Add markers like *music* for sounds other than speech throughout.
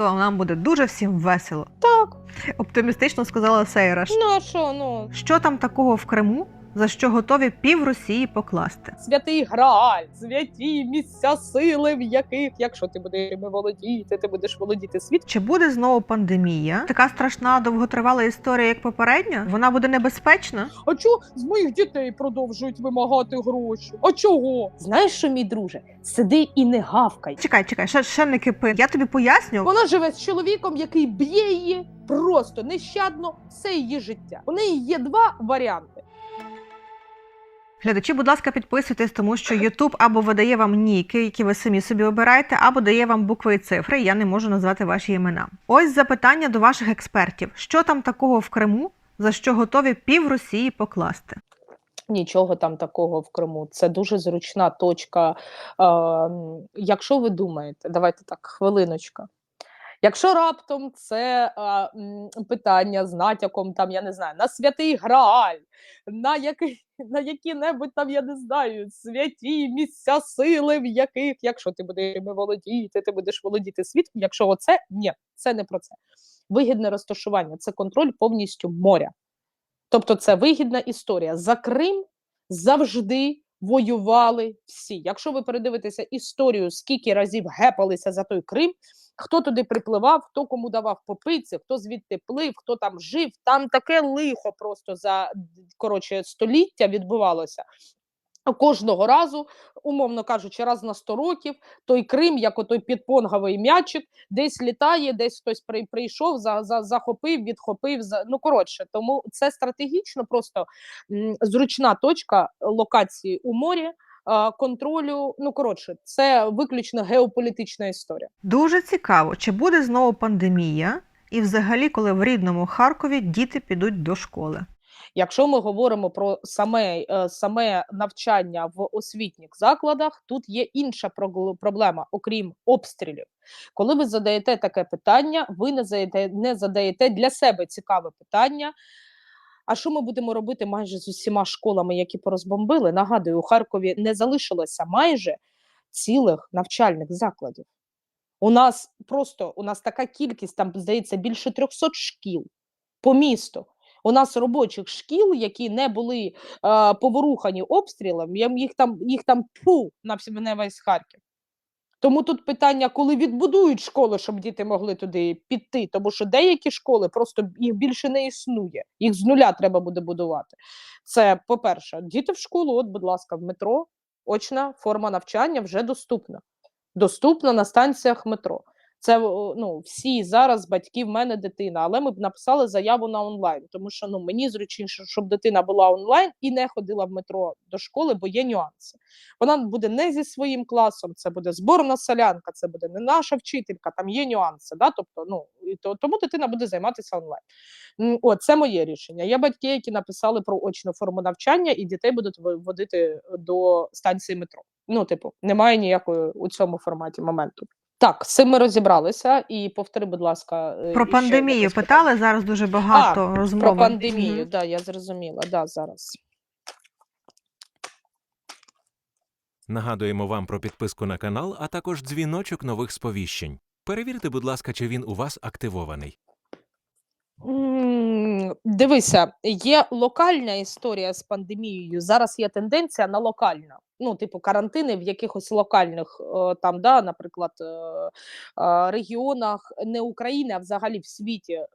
то нам буде дуже всім весело. Так, Оптимістично сказала Сейраш. ну а що, ну. Що там такого в Криму, за що готові пів Росії покласти? Святий Грааль, святі місця сили, в яких, якщо ти будеш ними володіти, ти будеш володіти світ. Чи буде знову пандемія? Така страшна довготривала історія, як попередня? Вона буде небезпечна? А чого з моїх дітей продовжують вимагати гроші? А чого? Знаєш що, мій друже, сиди і не гавкай. Чекай, чекай, ще, ще не кипи. Я тобі поясню. Вона живе з чоловіком, який б'є її просто нещадно все її життя. У неї є два варіанти. Глядачі, будь ласка, підписуйтесь, тому що YouTube або видає вам ніки, які ви самі собі обираєте, або дає вам букви і цифри. Я не можу назвати ваші імена. Ось запитання до ваших експертів: що там такого в Криму, за що готові пів Росії покласти? Нічого там такого в Криму. Це дуже зручна точка. Е, якщо ви думаєте, давайте так, хвилиночка. Якщо раптом це м, питання з натяком, там я не знаю, на святий Грааль, на який на які-небудь там, я не знаю, святі місця сили, в яких, якщо ти будеш володіти, ти будеш володіти світом. Якщо оце ні, це не про це. Вигідне розташування це контроль повністю моря. Тобто це вигідна історія. За Крим завжди воювали всі. Якщо ви передивитеся історію, скільки разів гепалися за той Крим, хто туди припливав, хто кому давав попиці, хто звідти плив, хто там жив, там таке лихо просто за коротше століття відбувалося. Кожного разу, умовно кажучи, раз на 100 років той Крим, як отой підпонговий м'ячик, десь літає, десь хтось при, прийшов, за, за, захопив, відхопив. За, ну коротше, тому це стратегічно просто зручна точка локації у морі. Контролю, ну коротше, це виключно геополітична історія. Дуже цікаво, чи буде знову пандемія, і взагалі, коли в рідному Харкові діти підуть до школи. Якщо ми говоримо про саме, е, саме навчання в освітніх закладах, тут є інша проблема, окрім обстрілів. Коли ви задаєте таке питання, ви не задаєте, не задаєте для себе цікаве питання. А що ми будемо робити майже з усіма школами, які порозбомбили? Нагадую, у Харкові не залишилося майже цілих навчальних закладів. У нас просто у нас така кількість, там здається, більше 300 шкіл по місту. У нас робочих шкіл, які не були е, поворухані обстрілом, їх там, їх там пу на на весь Харків. Тому тут питання, коли відбудують школи, щоб діти могли туди піти, тому що деякі школи просто їх більше не існує, їх з нуля треба буде будувати. Це по-перше, діти в школу, от, будь ласка, в метро, очна форма навчання вже доступна. Доступна на станціях метро. Це ну, всі зараз батьки в мене дитина, але ми б написали заяву на онлайн, тому що ну мені зручніше, щоб дитина була онлайн і не ходила в метро до школи, бо є нюанси. Вона буде не зі своїм класом, це буде зборна солянка, це буде не наша вчителька, там є нюанси. Да? Тобто, ну і то тому дитина буде займатися онлайн. О, це моє рішення. Є батьки, які написали про очну форму навчання, і дітей будуть водити до станції метро. Ну, типу, немає ніякої у цьому форматі моменту. Так, з цим ми розібралися. І повтори, будь ласка, е, Про пандемію питали зараз дуже багато розмов. Про пандемію, да, я зрозуміла. Да, зараз. Нагадуємо вам про підписку на канал, а також дзвіночок нових сповіщень. Перевірте, будь ласка, чи він у вас активований. Дивися, є локальна історія з пандемією. Зараз є тенденція на локальна. Ну, типу, карантини в якихось локальних е, там, да, наприклад, е, е, регіонах не України, а взагалі в світі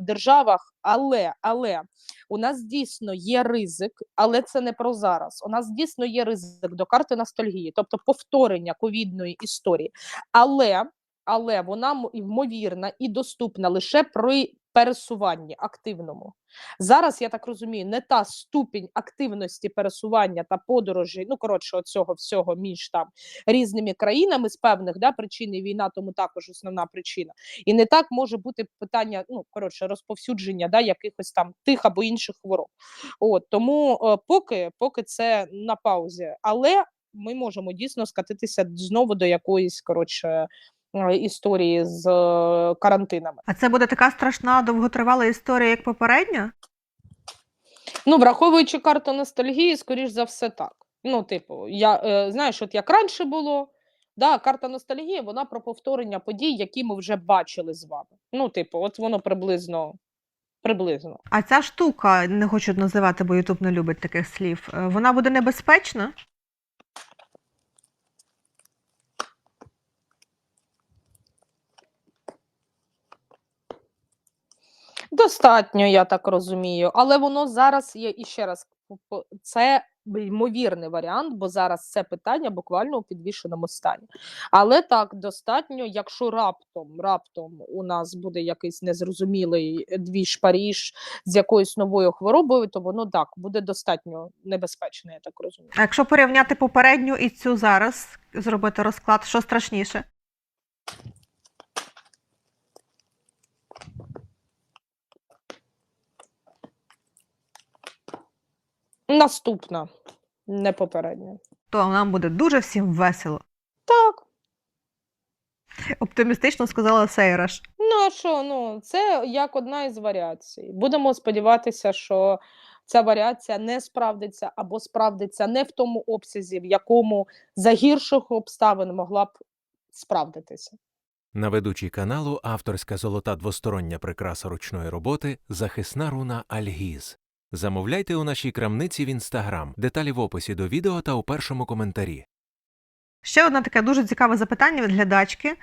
державах. Але, але у нас дійсно є ризик, але це не про зараз. У нас дійсно є ризик до карти ностальгії, тобто повторення ковідної історії. Але, але вона ймовірна і доступна лише при пересуванні активному. Зараз, я так розумію, не та ступінь активності пересування та подорожі, ну коротше, оцього всього між там різними країнами з певних да, причин і війна, тому також основна причина. І не так може бути питання, ну коротше, розповсюдження да, якихось там тих або інших хвороб. От тому е, поки, поки це на паузі, але ми можемо дійсно скатитися знову до якоїсь коротше. Е, Історії з е, карантинами. А це буде така страшна довготривала історія, як попередня? Ну, враховуючи карту ностальгії, скоріш за все, так. Ну, типу, я е, знаєш, от як раніше було, Да, карта ностальгії, вона про повторення подій, які ми вже бачили з вами. Ну, типу, от воно приблизно. Приблизно. А ця штука, не хочу називати, бо Ютуб не любить таких слів. Вона буде небезпечна? Достатньо, я так розумію. Але воно зараз є і ще раз. Це ймовірний варіант, бо зараз це питання буквально у підвішеному стані. Але так, достатньо, якщо раптом, раптом у нас буде якийсь незрозумілий двіж Паріж з якоюсь новою хворобою, то воно так буде достатньо небезпечне, я так розумію. Якщо порівняти попередню і цю зараз, зробити розклад, що страшніше? Наступна, не попередня. То нам буде дуже всім весело. Так. Оптимістично сказала Сейраш. Ну, а що, ну, це як одна із варіацій. Будемо сподіватися, що ця варіація не справдиться або справдиться не в тому обсязі, в якому за гірших обставин могла б справдитися. На ведучій каналу авторська золота двостороння прикраса ручної роботи захисна руна Альгіз. Замовляйте у нашій крамниці в інстаграм. Деталі в описі до відео та у першому коментарі. Ще одне таке дуже цікаве запитання від глядачки,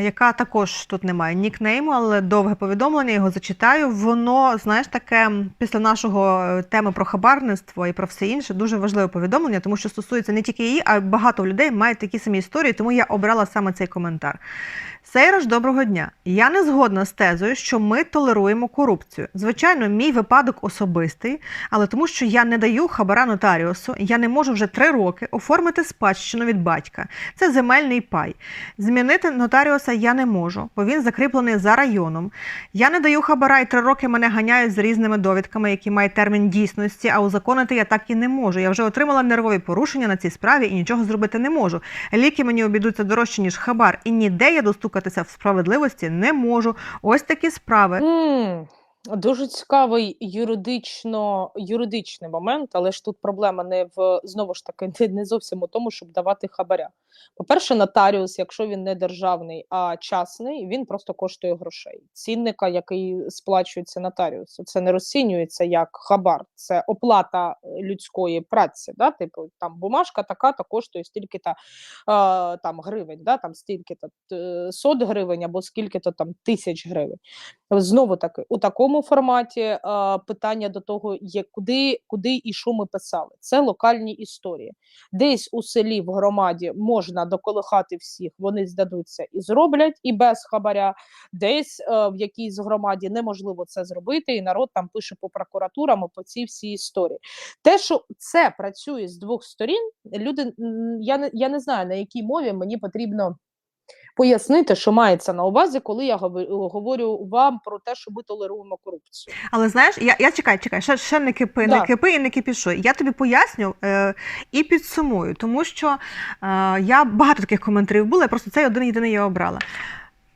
яка також тут немає нікнейму, але довге повідомлення, його зачитаю. Воно, знаєш, таке після нашого е, теми про хабарництво і про все інше, дуже важливе повідомлення, тому що стосується не тільки її, а й багато людей мають такі самі історії, тому я обрала саме цей коментар. Сейраж, доброго дня. Я не згодна з тезою, що ми толеруємо корупцію. Звичайно, мій випадок особистий, але тому, що я не даю хабара нотаріусу, я не можу вже три роки оформити спадщину від батька. Це земельний пай. Змінити нотаріуса я не можу, бо він закріплений за районом. Я не даю хабара і три роки мене ганяють з різними довідками, які мають термін дійсності, а узаконити я так і не можу. Я вже отримала нервові порушення на цій справі і нічого зробити не можу. Ліки мені обійдуться дорожче, ніж хабар, і ніде я достукатися в справедливості не можу. Ось такі справи. М, Дуже цікавий юридично, юридичний момент, але ж тут проблема не в знову ж таки *laughs* не, зовсім у тому, щоб давати хабаря. По-перше, нотаріус, якщо він не державний, а частний, він просто коштує грошей. Цінника, який сплачується нотаріусу, це не розцінюється як хабар, це оплата е, людської праці. Да? Типу, там бумажка така-то коштує стільки-то там гривень, да? там стільки-то е, сот гривень або скільки-то там тисяч гривень. Знову таки, у такому форматі е, питання до того, є куди, куди і що ми писали. Це локальні історії. Десь у селі в громаді можна доколихати всіх, вони здадуться і зроблять, і без хабаря. Десь е, в якійсь громаді неможливо це зробити, і народ там пише по прокуратурам по цій всій історії. Те, що це працює з двох сторін, люди я не я не знаю на якій мові мені потрібно пояснити, що мається на увазі, коли я говорю, вам про те, що ми толеруємо корупцію. Але знаєш, я, я чекай, чекай, ще, ще не кипи, не кипи і не кипішуй. Я тобі поясню е, і підсумую, тому що е, я багато таких коментарів була. я просто цей один єдиний я обрала.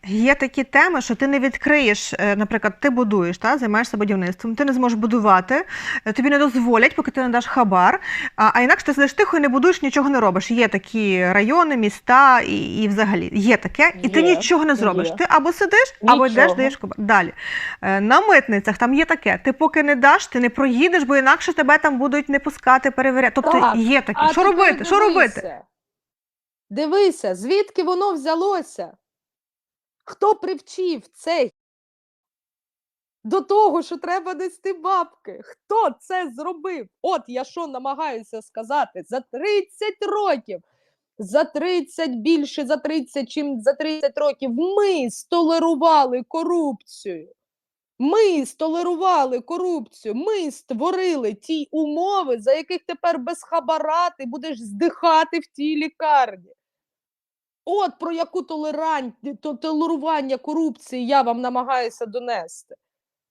Є такі теми, що ти не відкриєш, е, наприклад, ти будуєш, та, займаєшся будівництвом, ти не зможеш будувати, е, тобі не дозволять, поки ти не даш хабар. А, а інакше ти сидиш тихо і не будуєш, нічого не робиш. Є такі райони, міста і, і взагалі є таке, і ти Є, нічого не зробиш. є. Ти або сидиш, або йдеш, даєш хабар. Далі. Е, На митницях там є таке. Ти поки не даш, ти не проїдеш, бо інакше тебе там будуть не пускати, перевіряти. Тобто Так, є таке. А що робити? Що робити? Дивися, звідки воно взялося? Хто привчив це до того, що треба нести бабки? Хто це зробив? От я що намагаюся сказати за 30 років. За 30 більше за 30, чим за 30 років ми столерували корупцію. Ми столерували корупцію, ми створили ті умови, за яких тепер без хабара ти будеш здихати в тій лікарні. От про яку толерант... то- толерування корупції я вам намагаюся донести.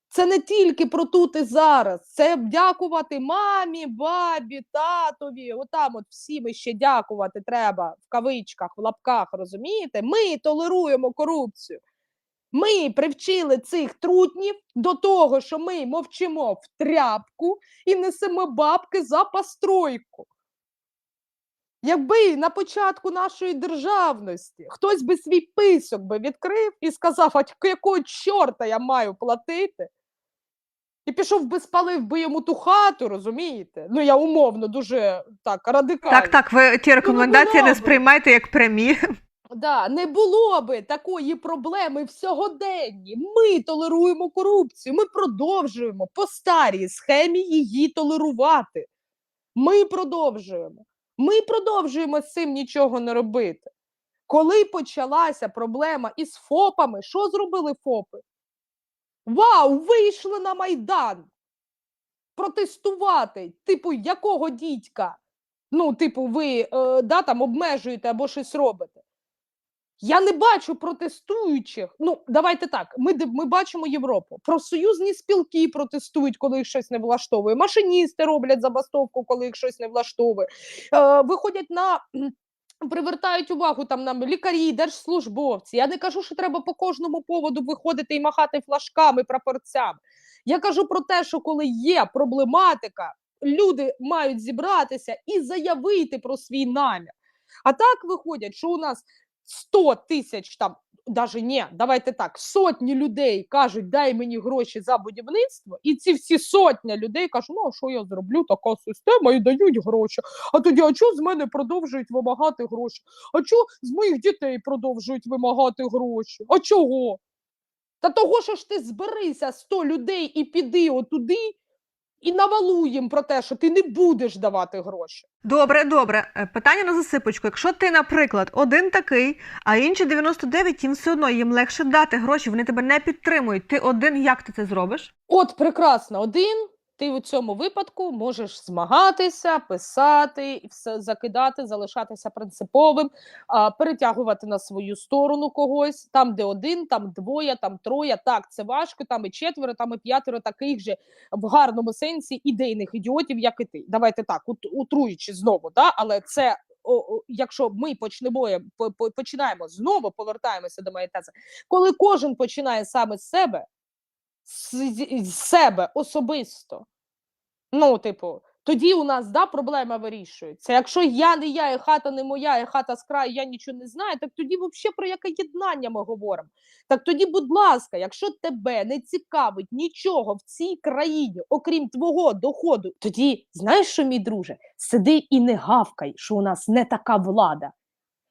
Це не тільки про тут і зараз, це дякувати мамі, бабі, татові. Отам от всім ще дякувати треба в кавичках, в лапках, розумієте? Ми толеруємо корупцію. Ми привчили цих трутнів до того, що ми мовчимо в тряпку і несемо бабки за постройку. Якби на початку нашої державності хтось би свій писок би відкрив і сказав, а якого чорта я маю платити? І пішов би спалив би йому ту хату, розумієте? Ну я умовно дуже так радикально. Так, так, ви ті рекомендації було не би. сприймайте як прямі. Да, не було би такої проблеми в сьогоденні. Ми толеруємо корупцію, ми продовжуємо по старій схемі її толерувати. Ми продовжуємо. Ми продовжуємо з цим нічого не робити. Коли почалася проблема із ФОПами, що зробили ФОПи? Вау, вийшли на Майдан протестувати. Типу, якого дідька? Ну, типу, ви е, да, там обмежуєте або щось робите. Я не бачу протестуючих. Ну, давайте так. Ми, ми бачимо Європу. Профсоюзні спілки протестують, коли їх щось не влаштовує. Машиністи роблять забастовку, коли їх щось не влаштовує. Е, виходять на. Привертають увагу там нам лікарі, держслужбовці. Я не кажу, що треба по кожному поводу виходити і махати флажками, прапорцями. Я кажу про те, що коли є проблематика, люди мають зібратися і заявити про свій намір. А так виходять, що у нас 100 тисяч там, даже ні, давайте так, сотні людей кажуть, дай мені гроші за будівництво, і ці всі сотня людей кажуть, ну а що я зроблю, така система, і дають гроші. А тоді, а чого з мене продовжують вимагати гроші? А чого з моїх дітей продовжують вимагати гроші? А чого? Та того, що ж ти зберися 100 людей і піди отуди, і навалу їм про те, що ти не будеш давати гроші. Добре, добре. Е, Питання на засипочку. Якщо ти, наприклад, один такий, а інші 99, їм все одно їм легше дати гроші, вони тебе не підтримують. Ти один, як ти це зробиш? От прекрасно, один. Ти у цьому випадку можеш змагатися, писати, все закидати, залишатися принциповим, а, перетягувати на свою сторону когось. Там, де один, там двоє, там троє. Так, це важко. Там і четверо, там і п'ятеро таких же в гарному сенсі ідейних ідіотів, як і ти. Давайте так, ут- утруючи знову, да? але це. Якщо ми почнемо по- по- починаємо знову повертаємося до моєї тези, коли кожен починає саме з себе, з, себе особисто. Ну, типу, тоді у нас да, проблема вирішується. Якщо я не я, і хата не моя, і хата з краю, я нічого не знаю, так тоді взагалі про яке єднання ми говоримо? Так тоді, будь ласка, якщо тебе не цікавить нічого в цій країні, окрім твого доходу, тоді знаєш що, мій друже, сиди і не гавкай, що у нас не така влада.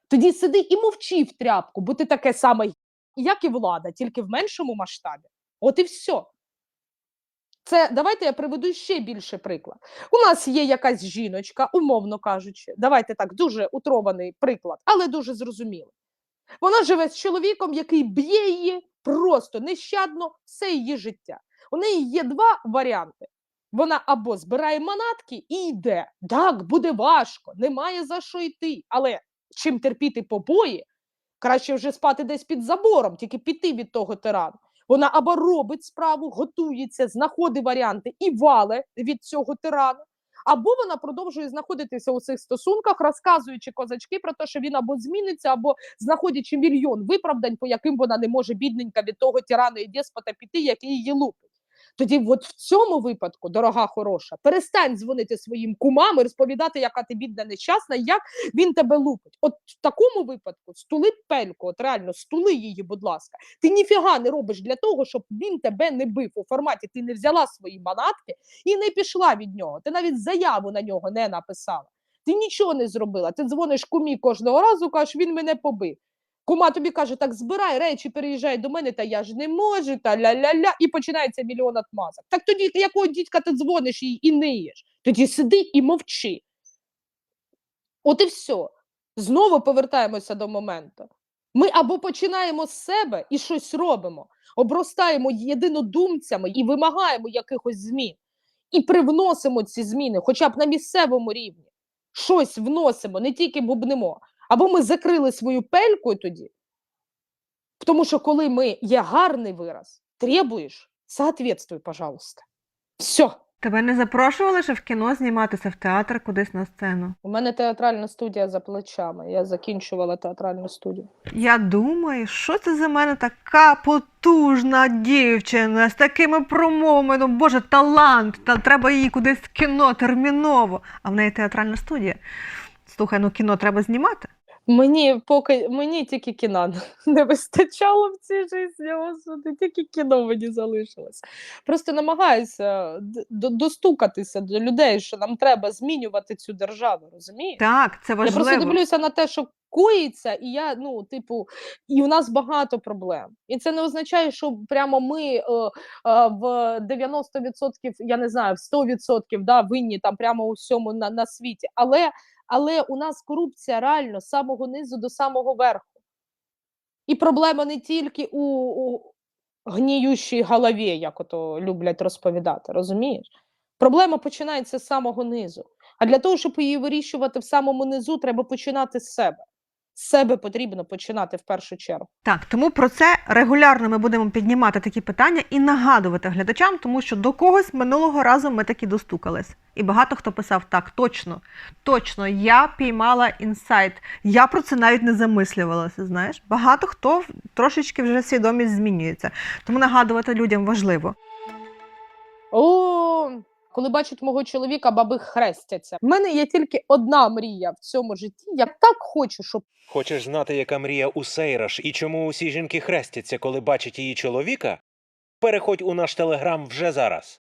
Тоді сиди і мовчи в тряпку, бо ти таке саме, як і влада, тільки в меншому масштабі. От і все. Це давайте я приведу ще більше приклад. У нас є якась жіночка, умовно кажучи, давайте так, дуже утрований приклад, але дуже зрозумілий. Вона живе з чоловіком, який б'є її просто нещадно все її життя. У неї є два варіанти. Вона або збирає манатки і йде. Так, буде важко, немає за що йти. Але чим терпіти побої, краще вже спати десь під забором, тільки піти від того тирану. Вона або робить справу, готується, знаходить варіанти і вале від цього тирана, або вона продовжує знаходитися у цих стосунках, розказуючи козачки про те, що він або зміниться, або знаходячи мільйон виправдань, по яким вона не може бідненька від того тирана і деспота піти, який її лупить. Тоді, от в цьому випадку, дорога хороша, перестань дзвонити своїм кумам і розповідати, яка ти бідна нещасна, як він тебе лупить. От в такому випадку стули пельку, от реально стули її, будь ласка. Ти ніфіга не робиш для того, щоб він тебе не бив у форматі. Ти не взяла свої манатки і не пішла від нього. Ти навіть заяву на нього не написала. Ти нічого не зробила. Ти дзвониш кумі кожного разу, кажеш, він мене побив. Кума тобі каже, так збирай речі, переїжджай до мене, та я ж не можу, та ля-ля-ля, і починається мільйон отмазок. Так тоді якого дідька ти дзвониш їй і ниєш? Тоді сиди і мовчи. От і все. Знову повертаємося до моменту. Ми або починаємо з себе і щось робимо, обростаємо єдинодумцями і вимагаємо якихось змін, і привносимо ці зміни, хоча б на місцевому рівні. Щось вносимо, не тільки бубнемо. Або ми закрили свою пельку тоді. Тому що коли ми є гарний вираз, требуєш, соответствуй, пожалуйста. Все. Тебе не запрошували ще в кіно зніматися в театр кудись на сцену? У мене театральна студія за плечами. Я закінчувала театральну студію. Я думаю, що це за мене така потужна дівчина з такими промовами. Ну, Боже, талант. Та треба її кудись в кіно терміново. А в неї театральна студія. Слухай, ну кіно треба знімати. Мені поки мені тільки кіна *laughs* не вистачало в цій житті, господи, тільки кіно мені залишилось. Просто намагаюся достукатися до людей, що нам треба змінювати цю державу, розумієш? Так, це Я просто дивлюся на те, що коїться, і я, ну, типу, і у нас багато проблем. І це не означає, що прямо ми е, е, в 90%, я не знаю, в 100% да, винні там прямо у всьому на, на світі. Але, але у нас корупція реально з самого низу до самого верху. І проблема не тільки у, у гніючій голові, як ото люблять розповідати, розумієш? Проблема починається з самого низу. А для того, щоб її вирішувати в самому низу, треба починати з себе. З себе потрібно починати в першу чергу. Так, тому про це регулярно ми будемо піднімати такі питання і нагадувати глядачам, тому що до когось минулого разу ми таки достукались. І багато хто писав: так, точно, точно, я піймала інсайт. Я про це навіть не замислювалася. Знаєш, багато хто трошечки вже свідомість змінюється. Тому нагадувати людям важливо. О, коли бачать мого чоловіка, баби хрестяться. В мене є тільки одна мрія в цьому житті. Я так хочу, щоб Хочеш знати, яка мрія у Сейраш і чому усі жінки хрестяться, коли бачать її чоловіка? Переходь у наш телеграм вже зараз.